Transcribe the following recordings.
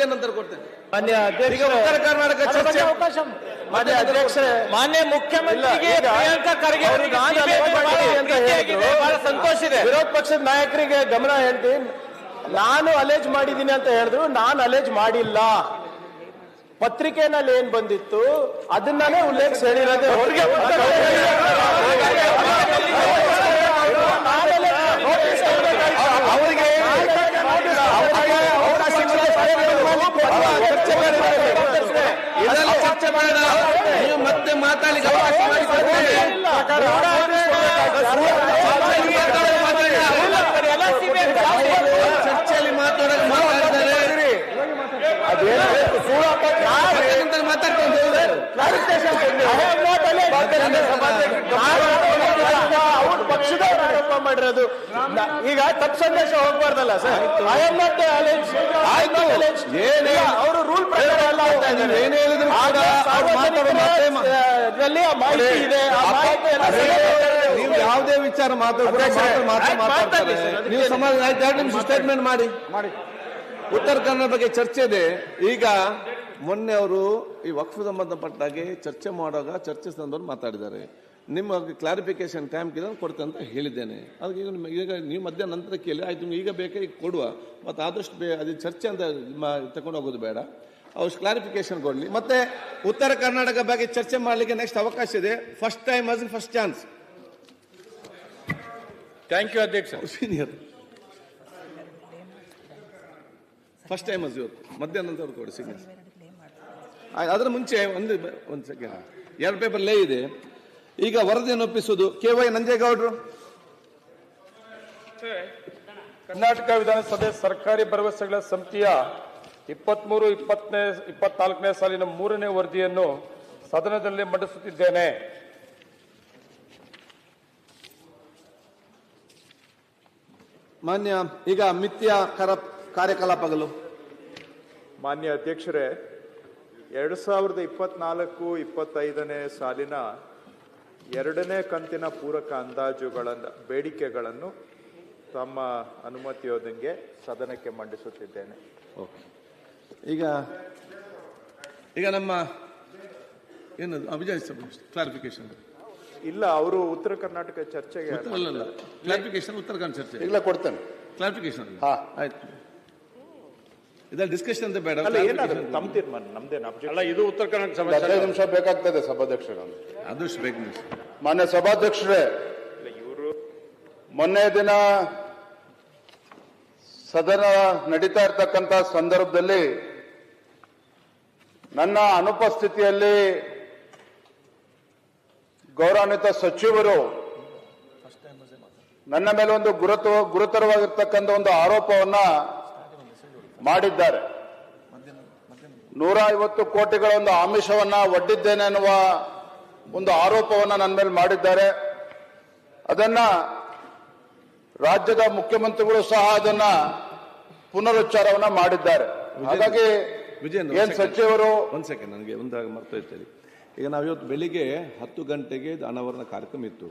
ಮಧ್ಯ ನಂತರ ಕೊಡ್ತೇನೆ. ಮಾನ್ಯ ಅಧ್ಯಕ್ಷ ಉತ್ತರ ಕರ್ನಾಟಕ ಚರ್ಚೆ. ಮಾನ್ಯ ಅಧ್ಯಕ್ಷರೇ. ಮಾನ್ಯ ಮುಖ್ಯಮಂತ್ರಿಗೆ ಪ್ರಿಯಾಂಕಾ ಖರ್ಗೆ. ಬಹಳ ಸಂತೋಷ ಇದೆ. ವಿರೋಧ ಪಕ್ಷದ ನಾಯಕರಿಗೆ ಗಮನ ಹೇಳ್ತೀನಿ. ನಾನು ಅಲೇಜ್ ಮಾಡಿದ್ದೀನಿ ಅಂತ ಹೇಳಿದ್ರು ನಾನು ಅಲೇಜ್ ಮಾಡಿಲ್ಲ. ಪತ್ರಿಕೆನಲ್ಲಿ ಏನ್ ಬಂದಿತ್ತು ಅದನ್ನೇ ಉಲ್ಲೇಖ ಹೇಳಿರೋದು ಅವ್ರಿಗೆ ಉತ್ತರ ಅವರಿಗೆ ಅವರಿಗೆ ಅವಕಾಶ ಚರ್ಚೆ ಮಾಡೋಣ ನೀವು ಮತ್ತೆ ಮಾತಾಡಲಿಕ್ಕೆ ಅವಕಾಶ ಚರ್ಚೆಯಲ್ಲಿ ಮಾತಾಡೋಕೆ ಮಾತಾಡ್ತಾರೆ ಮಾತಾಡ್ಕೊಂಡು ಅವ್ರ ಪಕ್ಷದವ್ರು ಆರೋಪ ಮಾಡಿರೋದು. ಈಗ ತಪ್ಪು ಸಂದೇಶ ಹೋಗ್ಬಾರ್ದಲ್ಲ ಸರ್? I am not. ಏನೇ- ಅವರು ರೂಲ್ ಪ್ರಕಾರ ಅಲ್ಲ. ಏನ್ ಹೇಳಿದ್ರು ಮಾ- ಆ ಮಾಹಿತಿ ಇದೆ. ಆ ನೀವು ಯಾವುದೇ ವಿಚಾರ ಮಾತಾಡ್ತಾರೆ ಮಾತಾಡಿ ನೀವು ಸಮಾಜ ಆಯ್ತು ಎರಡು ನಿಮಿಷ ಸ್ಟೇಟ್ಮೆಂಟ್ ಮಾಡಿ. ಮಾಡಿ. ಉತ್ತರ ಕನ್ನಡ ಬಗ್ಗೆ ಚರ್ಚೆ ಇದೆ. ಈಗ ಮೊನ್ನೆ ಅವರು ಈ ವಕ್ಫ್ ಸಂಬಂಧಪಟ್ಟಾಗೆ ಚರ್ಚೆ ಮಾಡುವಾಗ ಚರ್ಚೆ ಸಂದರ್ಭ ಮಾತಾಡಿದ್ದಾರೆ. ನಿಮ್ಮ ಕ್ಲಾರಿಫಿಕೇಶನ್ ಟೈಮ್ ಕೇಳಿದ್ರೆ ಕೊಡ್ತೇನೆ ಅಂತ ಹೇಳಿದ್ದೇನೆ. ಅದಕ್ಕೆ ಈಗ ನಿಮ್ಮ ಈಗ ನೀವು ಮಧ್ಯಾಹ್ನ ನಂತರ ಕೇಳಿ ಆಯಿತು ನಿಮ್ಗೆ ಈಗ ಬೇಕಾ ಈಗ ಕೊಡುವ. ಮತ್ತು ಆದಷ್ಟು ಬೇ ಅದು ಚರ್ಚೆ ಅಂತ ತಗೊಂಡು ಹೋಗೋದು ಬೇಡ. ಅವ್ರು ಕ್ಲಾರಿಫಿಕೇಶನ್ ಕೊಡಲಿ. ಮತ್ತೆ ಉತ್ತರ ಕರ್ನಾಟಕ ಬಗ್ಗೆ ಚರ್ಚೆ ಮಾಡಲಿಕ್ಕೆ ನೆಕ್ಸ್ಟ್ ಅವಕಾಶ ಇದೆ. First time as first chance thank you ಅಧ್ಯಕ್ಷ ಸೀನಿಯರ್ ಫಸ್ಟ್ ಟೈಮ್ ಅಸ್ ಇವತ್ತು ಮಧ್ಯಾಹ್ನ ನಂತರ ಕೊಡಿ ಸೀನಿಯರ್ ಅದರ ಮುಂಚೆ ಒಂದು ಒಂದು ಸೆಕೆಂಡ್. ಎರಡು ಪೇಪರ್ ಲೇ ಇದೆ. ಈಗ ವರದಿಯನ್ನು ಒಪ್ಪಿಸುವುದು ಕೆ ವೈ ನಂಜೇಗೌಡರು. ಕರ್ನಾಟಕ ವಿಧಾನಸಭೆ ಸರ್ಕಾರಿ ಭರವಸೆಗಳ ಸಮಿತಿಯ ಇಪ್ಪತ್ಮೂರು ಇಪ್ಪತ್ತನೇ ಇಪ್ಪತ್ನಾಲ್ಕನೇ ಸಾಲಿನ ಮೂರನೇ ವರದಿಯನ್ನು ಸದನದಲ್ಲಿ ಮಂಡಿಸುತ್ತಿದ್ದೇನೆ. ಮಾನ್ಯ ಈಗ ಮಿಥ್ಯ ಕರ ಕಾರ್ಯಕಲಾಪಗಳು. ಮಾನ್ಯ ಅಧ್ಯಕ್ಷರೇ ಎರಡು ಸಾವಿರದ ಇಪ್ಪತ್ನಾಲ್ಕು ಇಪ್ಪತ್ತೈದನೇ ಸಾಲಿನ ಎರಡನೇ ಕಂತಿನ ಪೂರಕ ಅಂದಾಜುಗಳನ್ನು ಬೇಡಿಕೆಗಳನ್ನು ತಮ್ಮ ಅನುಮತಿಯೊಂದಿಗೆ ಸದನಕ್ಕೆ ಮಂಡಿಸುತ್ತಿದ್ದೇನೆ. ಓಕೆ. ಈಗ ಈಗ ನಮ್ಮ ಏನು ಅಭಿಜಯ್ ಕ್ಲಾರಿಫಿಕೇಶನ್ ಇಲ್ಲ ಅವರು ಉತ್ತರ ಕರ್ನಾಟಕ ಚರ್ಚೆಗೆ ಅಲ್ಲ. ಕ್ಲಾರಿಫಿಕೇಶನ್ ಉತ್ತರ ಕನ್ನಡ ಚರ್ಚೆ. ಇಲ್ಲ ಕೊಡ್ತೇನೆ. ಕ್ಲಾರಿಫಿಕೇಶನ್ ಹಾ. ಆಯ್ತು. ಇದರ ಡಿಸ್ಕಷನ್ ಅಂತ ಬೇಡ ಅಲ್ಲ ಏನಾದ್ರು clarification. ತಮ್ಮ ತೀರ್ಮಾನ ನಮ್ದೇನು ಅಬ್ಜೆಕ್ಟ್ ಅಲ್ಲ ಇದು ಉತ್ತರ ಕರ್ನಾಟಕ ಒಂದು ಹದಿನೈದು ನಿಮಿಷ ಬೇಕಾಗ್ತದೆ ಸಭಾಧ್ಯಕ್ಷರು ಅದು ಬೇಕು. ಮಾನ್ಯ ಸಭಾಧ್ಯಕ್ಷರೇ ಮೊನ್ನೆ ದಿನ ಸದನ ನಡೀತಾ ಇರ್ತಕ್ಕಂಥ ಸಂದರ್ಭದಲ್ಲಿ ನನ್ನ ಅನುಪಸ್ಥಿತಿಯಲ್ಲಿ ಗೌರವಾನ್ವಿತ ಸಚಿವರು ನನ್ನ ಮೇಲೆ ಒಂದು ಗುರುತ ಗುರುತರವಾಗಿರ್ತಕ್ಕಂಥ ಒಂದು ಆರೋಪವನ್ನ ಮಾಡಿದ್ದಾರೆ. ನೂರ ಐವತ್ತು ಕೋಟಿಗಳ ಒಂದು ಆಮಿಷವನ್ನ ಒಡ್ಡಿದ್ದೇನೆ ಅನ್ನುವ ಒಂದು ಆರೋಪವನ್ನ ನನ್ನ ಮೇಲೆ ಮಾಡಿದ್ದಾರೆ. ಅದನ್ನ ರಾಜ್ಯದ ಮುಖ್ಯಮಂತ್ರಿಗಳು ಸಹ ಅದನ್ನ ಪುನರುಚ್ಚಾರವನ್ನ ಮಾಡಿದ್ದಾರೆ. ಹಾಗಾಗಿ ಏನ್ ಸಚಿವರು ಒಂದ್ ಸೆಕೆಂಡ್ ನನಗೆ ಒಂದಾಗ ಮರ್ತೋಯ್ತೇಳಿ ಈಗ ನಾವು ಇವತ್ತು ಬೆಳಿಗ್ಗೆ ಹತ್ತು ಗಂಟೆಗೆ ಅನಾವರಣ ಕಾರ್ಯಕ್ರಮ ಇತ್ತು.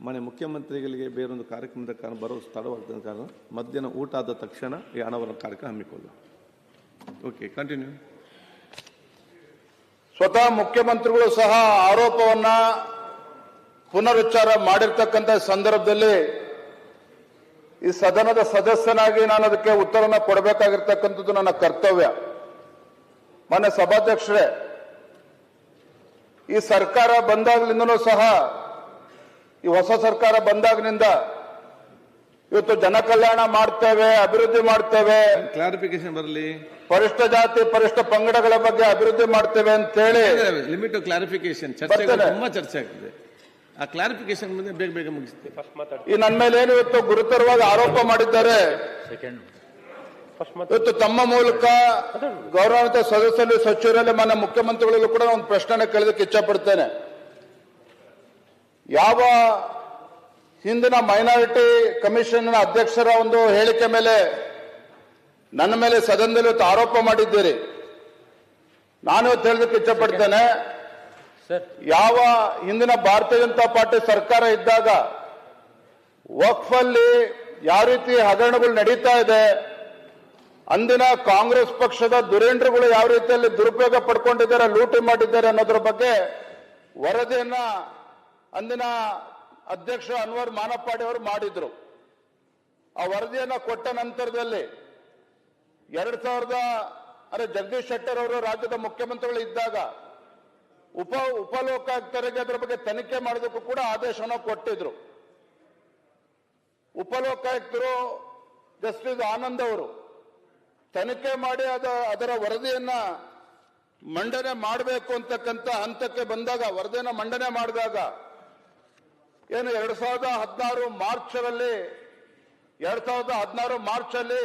ಮನೆ ಮುಖ್ಯಮಂತ್ರಿಗಳಿಗೆ ಬೇರೊಂದು ಕಾರ್ಯಕ್ರಮದ ಕಾರಣ ಬರೋ ತಡವಾಗ್ತದ ಕಾರಣ ಮಧ್ಯಾಹ್ನ ಊಟ ಆದ ತಕ್ಷಣ ಈ ಅನಾವರಣ ಕಾರ್ಯಕ್ರಮ ಓಕೆ ಕಂಟಿನ್ಯೂ ಸ್ವತಃ ಮುಖ್ಯಮಂತ್ರಿಗಳು ಸಹ ಆರೋಪವನ್ನ ಪುನರುಚ್ಚಾರ ಮಾಡಿರ್ತಕ್ಕಂಥ ಸಂದರ್ಭದಲ್ಲಿ ಈ ಸದನದ ಸದಸ್ಯನಾಗಿ ನಾನು ಅದಕ್ಕೆ ಉತ್ತರನ ಕೊಡಬೇಕಾಗಿರ್ತಕ್ಕಂಥದ್ದು ನನ್ನ ಕರ್ತವ್ಯ. ಮಾನ್ಯ ಸಭಾಧ್ಯಕ್ಷರೇ, ಈ ಸರ್ಕಾರ ಬಂದಾಗಲಿಂದನೂ ಸಹ ಈ ಹೊಸ ಸರ್ಕಾರ ಬಂದಾಗಿನಿಂದ ಇವತ್ತು ಜನ ಕಲ್ಯಾಣ ಮಾಡ್ತೇವೆ ಅಭಿವೃದ್ಧಿ ಮಾಡ್ತೇವೆ. ಕ್ಲಾರಿಫಿಕೇಶನ್ ಬರಲಿ? ಪರಿಷ್ಟ ಜಾತಿ ಪರಿಷ್ಠ ಪಂಗಡಗಳ ಬಗ್ಗೆ ಅಭಿವೃದ್ಧಿ ಮಾಡ್ತೇವೆ ಅಂತೇಳಿ. ಲಿಮಿಟ್ ಕ್ಲಾರಿಫಿಕೇಶನ್ ಚರ್ಚೆ. ತುಂಬಾ ಚರ್ಚೆ ಆಗ್ತದೆ. ಆ ಕ್ಲಾರಿಫಿಕೇಶನ್ ಮುಂದೆ ಬೇಗ ಬೇಗ ಮುಗಿಸ್ತೇವೆ ಈ ನನ್ನ ಮೇಲೆ ಏನು ಇವತ್ತು ಗುರುತರವಾಗಿ ಆರೋಪ ಮಾಡಿದ್ದಾರೆ? ಇವತ್ತು ತಮ್ಮ ಮೂಲಕ ಗೌರವಾನ್ವಿತ ಸದಸ್ಯರಲ್ಲಿ ಸಚಿವರಲ್ಲಿ ಮಾನ್ಯ ಮುಖ್ಯಮಂತ್ರಿಗಳಲ್ಲೂ ಕೂಡ ಒಂದು ಪ್ರಶ್ನೆ ಕೇಳೋದಕ್ಕೆ ಇಚ್ಛಪಡ್ತೇನೆ. ಯಾವ ಹಿಂದಿನ ಮೈನಾರಿಟಿ ಕಮಿಷನ್ ಅಧ್ಯಕ್ಷರ ಒಂದು ಹೇಳಿಕೆ ಮೇಲೆ ನನ್ನ ಮೇಲೆ ಸದನದಲ್ಲಿ ಇವತ್ತು ಆರೋಪ ಮಾಡಿದ್ದೀರಿ. ನಾನು ಇವತ್ತು ಹೇಳೋದಕ್ಕೆ ಇಚ್ಛಪಡ್ತೇನೆ ಯಾವ ಹಿಂದಿನ ಭಾರತೀಯ ಜನತಾ ಪಾರ್ಟಿ ಸರ್ಕಾರ ಇದ್ದಾಗ ವಕ್ಫ್ ಅಲ್ಲಿ ಯಾವ ರೀತಿ ಹಗರಣಗಳು ನಡೀತಾ ಇದೆ ಅಂದಿನ ಕಾಂಗ್ರೆಸ್ ಪಕ್ಷದ ದುರೇಂದ್ರಗಳು ಯಾವ ರೀತಿಯಲ್ಲಿ ದುರುಪಯೋಗ ಪಡ್ಕೊಂಡಿದ್ದಾರೆ ಲೂಟಿ ಮಾಡಿದ್ದಾರೆ ಅನ್ನೋದ್ರ ಬಗ್ಗೆ ವರದಿಯನ್ನ ಅಂದಿನ ಅಧ್ಯಕ್ಷ ಅನ್ವರ್ ಮಾನಪ್ಪಾಡಿ ಅವರು ಮಾಡಿದ್ರು. ಆ ವರದಿಯನ್ನು ಕೊಟ್ಟ ನಂತರದಲ್ಲಿ ಎರಡ್ ಸಾವಿರದ ಅಂದ್ರೆ ಜಗದೀಶ್ ಶೆಟ್ಟರ್ ಅವರು ರಾಜ್ಯದ ಮುಖ್ಯಮಂತ್ರಿಗಳು ಇದ್ದಾಗ ಉಪ, ಉಪಲೋಕಾಯುಕ್ತರಿಗೆ ಅದರ ಬಗ್ಗೆ ತನಿಖೆ ಮಾಡೋದಕ್ಕೂ ಕೂಡ ಆದೇಶವನ್ನು ಕೊಟ್ಟಿದ್ರು. ಉಪಲೋಕಾಯುಕ್ತರು ಜಸ್ಟಿಸ್ ಆನಂದ್ ಅವರು ತನಿಖೆ ಮಾಡಿ ಅದ, ಅದರ ವರದಿಯನ್ನ ಮಂಡನೆ ಮಾಡಬೇಕು ಅಂತಕ್ಕಂಥ ಹಂತಕ್ಕೆ ಬಂದಾಗ, ವರದಿಯನ್ನ ಮಂಡನೆ ಮಾಡಿದಾಗ ಏನು ಎರಡ್ ಸಾವಿರದ ಹದಿನಾರು ಮಾರ್ಚ್ ಎರಡ್ ಸಾವಿರದ ಹದಿನಾರು ಮಾರ್ಚ್ ಅಲ್ಲಿ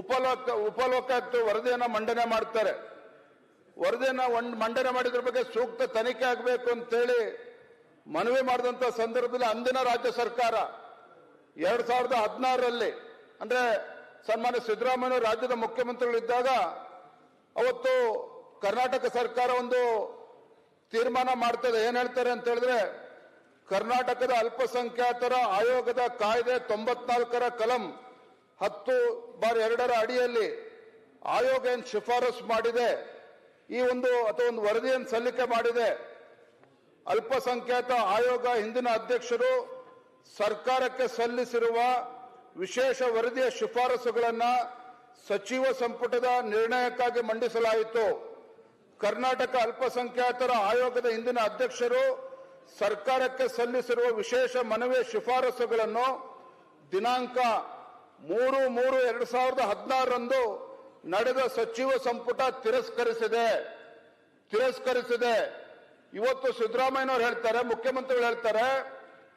ಉಪಲೋಕ ಉಪಲೋಕಾಯುಕ್ತ ವರದಿಯನ್ನು ಮಂಡನೆ ಮಾಡ್ತಾರೆ. ವರದಿಯನ್ನು ಮಂಡನೆ ಮಾಡಿದ್ರ ಬಗ್ಗೆ ಸೂಕ್ತ ತನಿಖೆ ಆಗಬೇಕು ಅಂತೇಳಿ ಮನವಿ ಮಾಡಿದಂತ ಸಂದರ್ಭದಲ್ಲಿ ಅಂದಿನ ರಾಜ್ಯ ಸರ್ಕಾರ ಎರಡ್ ಸಾವಿರದ ಹದಿನಾರರಲ್ಲಿ, ಅಂದ್ರೆ ಸನ್ಮಾನ್ಯ ಸಿದ್ದರಾಮಯ್ಯ ರಾಜ್ಯದ ಮುಖ್ಯಮಂತ್ರಿಗಳಿದ್ದಾಗ ಅವತ್ತು ಕರ್ನಾಟಕ ಸರ್ಕಾರ ಒಂದು ತೀರ್ಮಾನ ಮಾಡ್ತದೆ. ಏನ್ ಹೇಳ್ತಾರೆ ಅಂತ ಹೇಳಿದ್ರೆ ಕರ್ನಾಟಕದ ಅಲ್ಪಸಂಖ್ಯಾತರ ಆಯೋಗದ ಕಾಯ್ದೆ ತೊಂಬತ್ನಾಲ್ಕರ ಕಲಂ ಹತ್ತು ಬಾರ್ ಎರಡರ ಅಡಿಯಲ್ಲಿ ಆಯೋಗ ಏನ್ ಶಿಫಾರಸು ಮಾಡಿದೆ, ಈ ಒಂದು ಅಥವಾ ಒಂದು ವರದಿಯನ್ನು ಸಲ್ಲಿಕೆ ಮಾಡಿದೆ, ಅಲ್ಪಸಂಖ್ಯಾತ ಆಯೋಗ ಹಿಂದಿನ ಅಧ್ಯಕ್ಷರು ಸರ್ಕಾರಕ್ಕೆ ಸಲ್ಲಿಸಿರುವ ವಿಶೇಷ ವರದಿಯ ಶಿಫಾರಸುಗಳನ್ನ ಸಚಿವ ಸಂಪುಟದ ನಿರ್ಣಯಕ್ಕಾಗಿ ಮಂಡಿಸಲಾಯಿತು. ಕರ್ನಾಟಕ ಅಲ್ಪಸಂಖ್ಯಾತರ ಆಯೋಗದ ಹಿಂದಿನ ಅಧ್ಯಕ್ಷರು ಸರ್ಕಾರಕ್ಕೆ ಸಲ್ಲಿಸಿರುವ ವಿಶೇಷ ಮನವಿ ಶಿಫಾರಸುಗಳನ್ನು ದಿನಾಂಕ ಮೂರು ಮೂರು ಎರಡ್ ಸಾವಿರದ ಹದಿನಾರರಂದು ನಡೆದ ಸಚಿವ ಸಂಪುಟ ತಿರಸ್ಕರಿಸಿದೆ. ತಿರಸ್ಕರಿಸಿದೆ. ಇವತ್ತು ಸಿದ್ದರಾಮಯ್ಯನವ್ರು ಹೇಳ್ತಾರೆ, ಮುಖ್ಯಮಂತ್ರಿಗಳು ಹೇಳ್ತಾರೆ,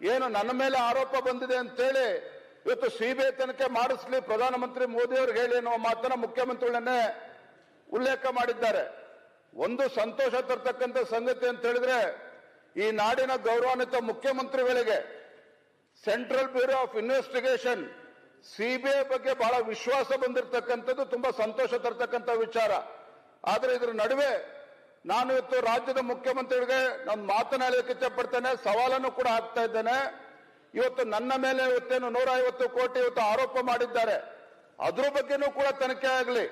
ಏನು ನನ್ನ ಮೇಲೆ ಆರೋಪ ಬಂದಿದೆ ಅಂತೇಳಿ ಇವತ್ತು ಸಿಬಿಐ ತನಿಖೆ ಮಾಡಿಸ್ಲಿ, ಪ್ರಧಾನಮಂತ್ರಿ ಮೋದಿ ಅವ್ರಿಗೆ ಹೇಳಿ ಅನ್ನುವ ಮಾತನ್ನ ಮುಖ್ಯಮಂತ್ರಿಗಳನ್ನೇ ಉಲ್ಲೇಖ ಮಾಡಿದ್ದಾರೆ. ಒಂದು ಸಂತೋಷ ತರ್ತಕ್ಕಂಥ ಸಂಗತಿ ಅಂತ ಹೇಳಿದ್ರೆ ಈ ನಾಡಿನ ಗೌರವಾನ್ವಿತ ಮುಖ್ಯಮಂತ್ರಿಗಳಿಗೆ central bureau of investigation CBI ಬಗ್ಗೆ ಬಹಳ ವಿಶ್ವಾಸ ಬಂದಿರತಕ್ಕಂಥದ್ದು, ತುಂಬಾ ಸಂತೋಷ ತರ್ತಕ್ಕಂಥ ವಿಚಾರ. ಆದರೆ ಇದರ ನಡುವೆ ನಾನು ಇವತ್ತು ರಾಜ್ಯದ ಮುಖ್ಯಮಂತ್ರಿಗಳಿಗೆ ನಾನು ಮಾತನಾಡಲಿಕ್ಕೆ ಇಚ್ಛಪಡ್ತೇನೆ ಸವಾಲನ್ನು ಕೂಡ ಹಾಕ್ತಾ ಇದ್ದೇನೆ. ಇವತ್ತು ನನ್ನ ಮೇಲೆ ಇವತ್ತೇನು ನೂರ ಕೋಟಿ ಇವತ್ತು ಆರೋಪ ಮಾಡಿದ್ದಾರೆ. ಅದ್ರ ಬಗ್ಗೆನೂ ಕೂಡ ತನಿಖೆ ಆಗಲಿ,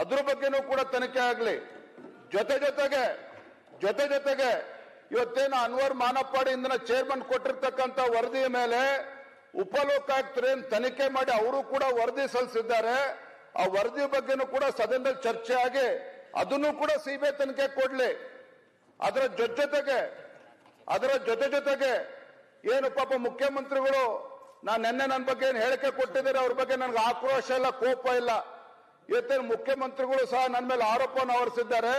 ಅದ್ರ ಬಗ್ಗೆನೂ ಕೂಡ ತನಿಖೆ ಆಗಲಿ. ಜೊತೆ ಜೊತೆಗೆ ಜೊತೆ ಜೊತೆಗೆ ಇವತ್ತೇನು ಅನ್ವರ್ ಮಾನಪ್ಪಾಡಿ ಇಂದಿನ ಚೇರ್ಮನ್ ಕೊಟ್ಟಿರ್ತಕ್ಕಂಥ ವರದಿಯ ಮೇಲೆ ಉಪಲೋಕಾಯುಕ್ತರೇನು ತನಿಖೆ ಮಾಡಿ ಅವರು ಕೂಡ ವರದಿ ಸಲ್ಲಿಸಿದ್ದಾರೆ. ಆ ವರದಿ ಬಗ್ಗೆನೂ ಕೂಡ ಸದನದಲ್ಲಿ ಚರ್ಚೆ ಆಗಿ ಅದನ್ನು ಕೂಡ ಸಿಬಿಐ ತನಿಖೆ ಕೊಡ್ಲಿ. ಅದರ ಜೊತೆ ಜೊತೆಗೆ, ಅದರ ಜೊತೆ ಜೊತೆಗೆ ಏನು ಪಾಪ ಮುಖ್ಯಮಂತ್ರಿಗಳು ನಾನು ನಿನ್ನೆ ನನ್ನ ಬಗ್ಗೆ ಏನು ಹೇಳಿಕೆ ಕೊಟ್ಟಿದ್ದಾರೆ ಅವ್ರ ಬಗ್ಗೆ ನನಗೆ ಆಕ್ರೋಶ ಇಲ್ಲ, ಕೋಪ ಇಲ್ಲ. ಇವತ್ತೇನು ಮುಖ್ಯಮಂತ್ರಿಗಳು ಸಹ ನನ್ನ ಮೇಲೆ ಆರೋಪವನ್ನು ಹೊರಿಸಿದ್ದಾರೆ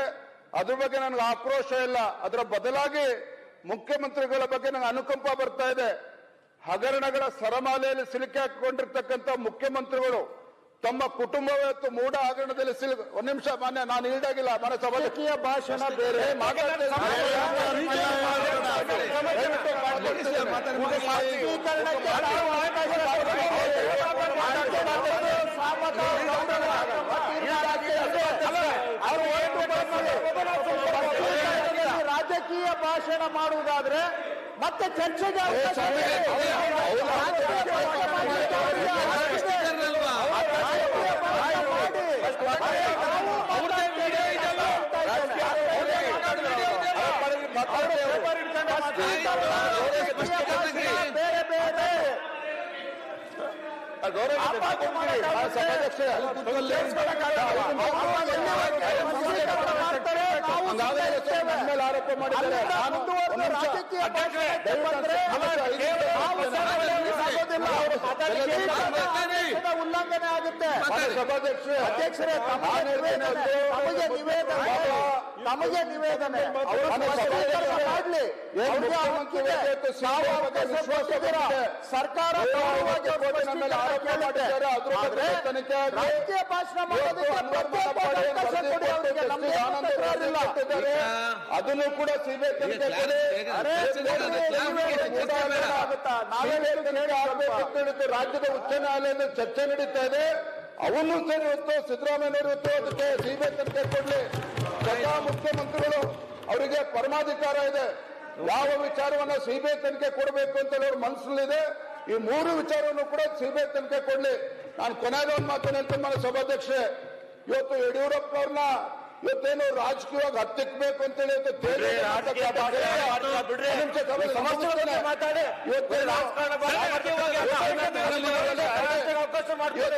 ಅದ್ರ ಬಗ್ಗೆ ನನಗೆ ಆಕ್ರೋಶ ಇಲ್ಲ ಅದರ ಬದಲಾಗಿ ಮುಖ್ಯಮಂತ್ರಿಗಳ ಬಗ್ಗೆ ನನಗೆ ಅನುಕಂಪ ಬರ್ತಾ ಇದೆ ಹಗರಣಗಳ ಸರಮಾಲೆಯಲ್ಲಿ ಸಿಲುಕಿ ಹಾಕಿಕೊಂಡಿರ್ತಕ್ಕಂಥ ಮುಖ್ಯಮಂತ್ರಿಗಳು ತಮ್ಮ ಕುಟುಂಬವತ್ತು ಮೂಢ ಹಗರಣದಲ್ಲಿ ಸಿಲು ಒಂದ್ ನಿಮಿಷ ಮಾನ್ಯ ನಾನು ಈಡಾಗಿಲ್ಲ ಮನೆ ಸಭಾಧ್ಯಕ್ಷೀಯ ಭಾಷಣ ಬೇರೆ ಮಾತಾಡ್ತಾ ಭಾಷಣ ಮಾಡುವುದಾದ್ರೆ ಮತ್ತೆ ಚರ್ಚೆಗೆ ಅವಕಾಶ. ರಾಜಕೀಯ ಭಾಷಣ ಮಾಡ್ಲಿಕ್ಕೆ ಅವರಿಗೆ ಅವಕಾಶ ಇದೆ. ರಾಜಕೀಯ ಭಾಷಣ ಮಾಡಿ. ನಾವು ಮಾತಾಡ್ತೇವೆ. ಬೇರೆ ಬೇರೆ ಆರೋಪ ಮಾಡಿದ್ದಾರೆ ನಾನು ಒಂದು ನಿಮಿಷ. ರಾಜಕೀಯ ಭಾಷಣಕ್ಕೆ ಬಂದ್ರೆ ನಾವು ಸಭೆಯಲ್ಲಿ ಸಾಗೋದಿಲ್ಲ. ಸಂವಿಧಾನದ ಉಲ್ಲಂಘನೆ ಆಗುತ್ತೆ. ಅಧ್ಯಕ್ಷರೇ ತಮಗೆ ನಿವೇದನೆ. ತಮಗೆ ನಿವೇದನೆ. ಮಾಡ್ಲಿ. ಸರ್ಕಾರ ಭಾಷಣ ಮಾಡೋದಕ್ಕೆ. ಅದನ್ನು ಕೂಡ ಸಿಬಿಐ ಹೇಳಿದ್ದು ರಾಜ್ಯದ ಉಚ್ಚ ನ್ಯಾಯಾಲಯದಲ್ಲಿ ಚರ್ಚೆ ನಡೀತಾ ಇದೆ. ಅವನು ಸರಿ ಇವತ್ತು ಸಿದ್ದರಾಮಯ್ಯ ಇರುತ್ತೋ ಅದಕ್ಕೆ ಸಿಬಿಐ ತನಿಖೆ ಕೊಡ್ಲಿ. ಸ್ವತಃ ಮುಖ್ಯಮಂತ್ರಿಗಳು ಅವರಿಗೆ ಪರಮಾಧಿಕಾರ ಇದೆ. ಯಾವ ವಿಚಾರವನ್ನ ಸಿಬಿಐ ತನಿಖೆ ಕೊಡಬೇಕು ಅಂತ ಅವ್ರ ಮನಸ್ಸಲ್ಲಿದೆ ಈ ಮೂರು ವಿಚಾರವನ್ನು ಕೂಡ ಸಿಬಿಐ ತನಿಖೆ ಕೊಡ್ಲಿ. ನಾನು ಕೊನೆಗೆ ಒಂದು ಮಾತನ್ನು ಹೇಳ್ತೇನೆ ಮಾನ್ಯ ಸಭಾಧ್ಯಕ್ಷೆ ಇವತ್ತು ಯಡಿಯೂರಪ್ಪ ಅವ್ರನ್ನ ಇವತ್ತೇನು ರಾಜಕೀಯವಾಗಿ ಹತ್ತಿಕ್ಬೇಕು ಅಂತೇಳಿ. ಇವತ್ತು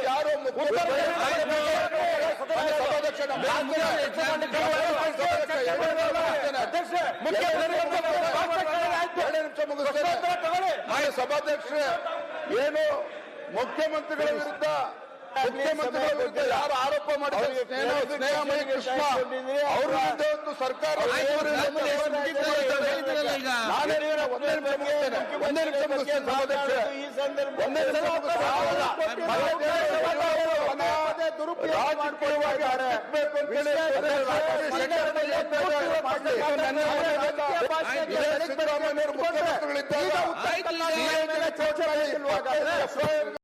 ಯಾರು ಸಭಾಧ್ಯಕ್ಷೆ ಸಭಾಧ್ಯಕ್ಷರೇ ಏನು ಮುಖ್ಯಮಂತ್ರಿಗಳ ವಿರುದ್ಧ ಮುಖ್ಯಮಂತ್ರಿಗಳ ವಿರುದ್ಧ ಯಾರು ಆರೋಪ ಮಾಡಿದ್ದಾರೆ? ಸ್ನೇಹ ಸ್ನೇಹಮಯಿ ಕೃಷ್ಣ ಅವ್ರ ವಿರುದ್ಧ ಒಂದು ಸರ್ಕಾರ ನಾನೇ ಒಂದೇ ನಿಮಿಷ ಮುಗಿಸ್ತೇನೆ. ಒಂದೇ ನಿಮಿಷ ಮುಗಿಸ್ತೇನೆ ಸಭಾಧ್ಯಕ್ಷರೇ. ಒಂದೇ ನಿಮಿಷ ರಾಜಕೀಯವಾಗಿ ದುರುಪಯೋಗ ಅಂತೇಳಿ ಸಿದ್ದರಾಮಯ್ಯವರು